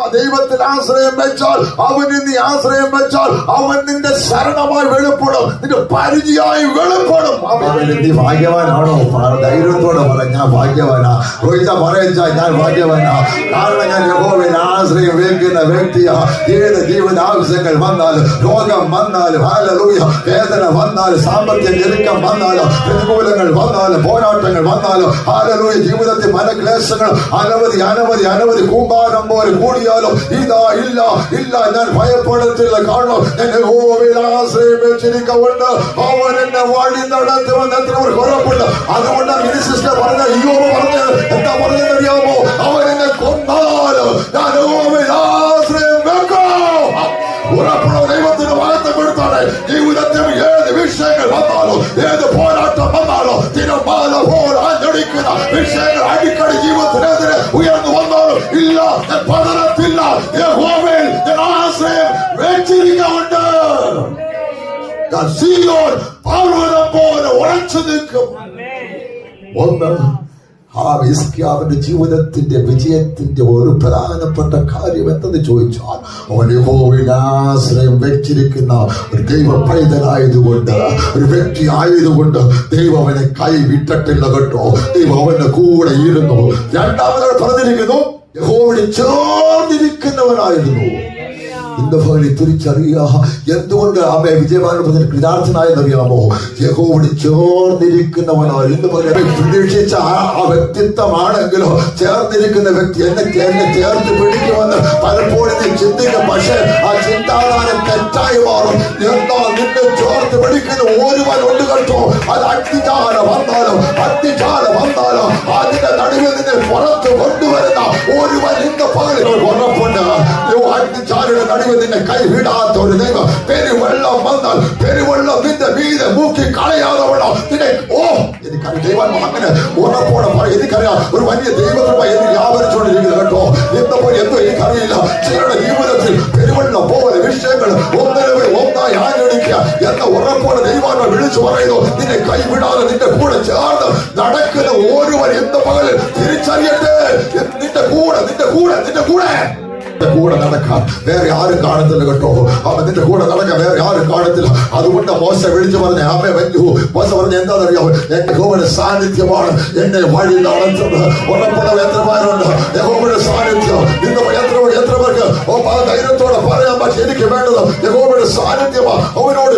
ദൈവത്തിൽ ആശ്രയം വെച്ചാൽ അവനിൽ നീ ആശ്രയം വെച്ചാൽ അവൻ നിന്റെ ശരണമായി വെളിപ്പെടും നിന്റെ പരിചയമായി വെളിപ്പെടും അവൻ നീ ഭാഗ്യവാനാണോ പറ, ധൈര്യത്തോടെ പറ ഞാൻ ഭാഗ്യവാനാ റോഹിത പറയാ ഞാൻ ഭാഗ്യവാനാ കാരണം ഞാൻ യഹോവയിൽ ആശ്രയം വെക്കുന്ന വ്യക്തിയാ ഏത് ജീവിത ആവശ്യങ്ങൾ വന്നാലും രോഗം വന്നാലും ഹാലലൂയ വേദന വന്നാലും സാമ്പത്തിക ഞെരുക്കം വന്നാലും പ്രതികൂലങ്ങൾ വന്നാലും പോരാട്ടങ്ങൾ വന്നാലും ഹാലലൂയ ജീവിതത്തിൽ മനക്ലേശങ്ങൾ അനവധി അനവധി അനവധി കൂമ്പാരം പോലെ കൂടിയാലും ഇതാ ഇല്ല ഇല്ല ഞാൻ ഭയപ്പെടുത്തില്ല. കാരണം ഞാൻ യഹോവയിൽ ആശ്രയം വെച്ചിരിക്കൊണ്ട് അവൻ എന്നെ വഴി നടത്തുമെന്ന് എത്ര ഉറപ്പുണ്ട് അതുകൊണ്ടാണ് മിനിസിസ്റ്റർ പറഞ്ഞ അയ്യോ പറഞ്ഞത് എന്താ പറഞ്ഞത് അറിയാമോ? അവൻ എന്നെ കൊന്നാലും ഞാൻ യഹോവയിൽ ആശ്രയം വെക്കോ ഉറപ്പുള്ള ദൈവത്തിന് വാഴ്ത്തപ്പെടുത്താണ് ജീവിതത്തിൽ ഏത് വിഷയങ്ങൾ വന്നാലോ ഏത് പോരാട്ടം വന്നാലോ തിരമാല പോലെ ആഞ്ഞടിക്കുന്ന വിഷയങ്ങൾ അടിക്കടി ജീവിതത്തിനെതിരെ ഉയർന്നു വന്നാലും இல்லா பதனத்தில் யெகோவேல் என் ஆசிரியம் வெற்றிக்க உண்டு சீயோர் பார்வதம் போல உழைச்சு நிற்கும் ஒன்று ആ ഹിസ്കിയാവിന്റെ ജീവിതത്തിന്റെ വിജയത്തിന്റെ ഒരു പ്രധാനപ്പെട്ട കാര്യം എന്തെന്ന് ചോദിച്ചാൽ ആശ്രയം വെച്ചിരിക്കുന്ന ഒരു ദൈവ പൈതലായതുകൊണ്ട് ഒരു വ്യക്തി ആയതുകൊണ്ട് ദൈവം അവനെ കൈ വിട്ടിട്ടില്ല കേട്ടോ. ദൈവം അവന്റെ കൂടെ ഇരുന്നു. രണ്ടാമത് പറഞ്ഞിരിക്കുന്നു യഹോവിനെ ചേർന്നിരിക്കുന്നവനായിരുന്നു. ഇന്ന് ഭവനി തിരിച്ചറിയുക? എന്തുകൊണ്ട് അമ്മയെ വിജയമാനത്തിന് കൃതാർത്ഥനായെന്നറിയാമോ യഹോവടി ചേർന്നിരിക്കുന്നവനാണ് ഇന്ന് പോലെ പ്രതീക്ഷിച്ച ആ വ്യക്തിത്വമാണെങ്കിലോ ചേർന്നിരിക്കുന്ന വ്യക്തി എന്നെ എന്നെ ചേർത്ത് പിടിക്കുമെന്ന് പലപ്പോഴും നീ ചിന്തിക്കും. പക്ഷേ ആ ചിന്താധാരം തെറ്റായി മാറും. എന്താ നിന്നെ ചേർത്ത് പിടിക്കുന്ന ഒരുവൻ ഉണ്ട് കേട്ടോ. അത് അഗ്നിജാല വന്നാലോ? അഗ്നിജാല വന്നാലോ? അതിന്റെ നടുവിൽ നിന്നെ പുറത്ത് കൊണ്ടുവരുന്ന ഒരുവൻ ഇന്ന് പകലിൽ கடிவதினை கைவிடாத ஒரு தெய்வம். பெருவெள்ளம் வந்தால் பெருவெள்ளம் இந்த மீத மூக்கி களையாதவனம் தினை ஓ இது கரு தெய்வம் மகன உறப்போட போற இது கரையா ஒரு வலிய தெய்வ கிருபா என்று யாவரும் சொல்லியிருக்கிறோம் எந்த போய் எந்த இது கரையில சிலோட ஜீவிதத்தில் பெருவெள்ளம் போவது விஷயங்கள் ஒன்றரை ஒன்றாய் ஆரடிக்க எந்த உறப்போட தெய்வான விழிச்சு வரையதோ நின்னை கைவிடாத நின்ற கூட சேர்ந்து நடக்கிற ஒருவர் எந்த மகளிர் திருச்சரியட்டு. நின்ற கூட நின்ற கூட நின்ற கூட. നിന്റെ കൂടെ നടക്കാൻ. വേറെ ആരും കാണത്തില്ല കേട്ടോ. അവൻ നിന്റെ കൂടെ നടക്കാൻ വേറെ ആരും കാണത്തില്ല. അതുകൊണ്ട് മോശ വിളിച്ചു പറഞ്ഞ അമ്മ വന്നു മോശ പറഞ്ഞ എന്താണെന്നറിയാമോ എന്റെ യഹോവയുടെ സാന്നിധ്യമാണ് എന്നെ വഴി നടത്തുന്നത്. ഉറപ്പുള്ള എത്ര പേരുണ്ട് യഹോവയുടെ സാന്നിധ്യം. ഇന്ന് എത്ര എത്ര പേർക്ക്? ധൈര്യത്തോടെ പറയാൻ പക്ഷെ എനിക്ക് വേണ്ടത് യഹോവയുടെ സാന്നിധ്യമാണ്. അവനോട്